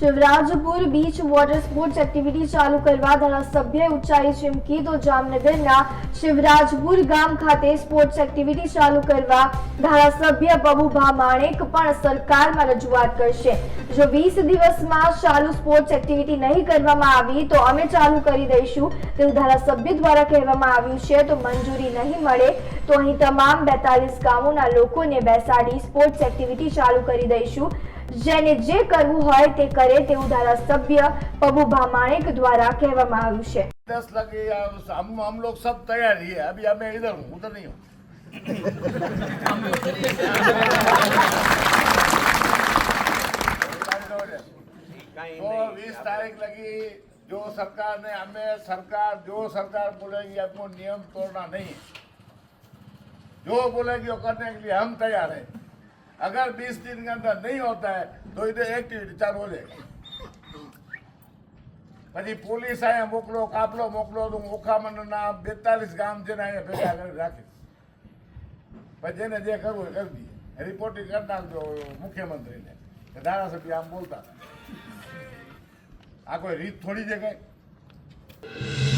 Shivrajpur beach water sports activity ચાલુ કરવા ધારાસભ્યએ ઉચ્ચારી ચીમકી તો જામનગરના શિવરાજપુર ગામ ખાતે સ્પોર્ટ્સ એક્ટિવિટી ચાલુ કરવા ધારાસભ્ય બબુભા માણેક પણ સરકારમાં રજૂઆત કરશે. જો વીસ દિવસમાં ચાલુ સ્પોર્ટ્સ એક્ટિવિટી નહીં કરવામાં આવી, તો અમે ચાલુ કરી દઈશું. તેવું ધારાસભ્ય દ્વારા કહેવામાં આવ્યું છે. તો મંજૂરી નહીં મળે, તો અહીં તમામ બેતાલીસ ગામોના લોકોને બેસાડી સ્પોર્ટ્સ એક્ટિવિટી ચાલુ કરી દઈશું. જેને જે કરવું હોય તે કરે તેવું ધારાસભ્ય પબુભા માણેક દ્વારા કહેવામાં આવ્યું છે दस लगे या हम हम लोग सब तैयार ही है अभी हमें इधर हूँ उधर नहीं हूँ तो बीस तारीख लगी जो सरकार ने हमें सरकार जो सरकार बोलेगी हमको नियम तोड़ना नहीं है। जो बोलेगी वो करने के लिए हम तैयार हैं अगर 20 दिन के अंदर नहीं होता है तो इधर एक्टिविटी चालू हो जाएगी પછી પોલીસ અહીંયા મોકલો કાફલો મોકલો તો ઓખામણના બેતાલીસ ગામ છે ને અહીંયા ભેગા કરી રાખી પછી જેને જે કરવું એ કરી દઈએ રિપોર્ટિંગ કરી નાખજો મુખ્યમંત્રીને કે ધારાસભ્ય આમ બોલતા હતા આ કોઈ રીત થોડી છે કઈ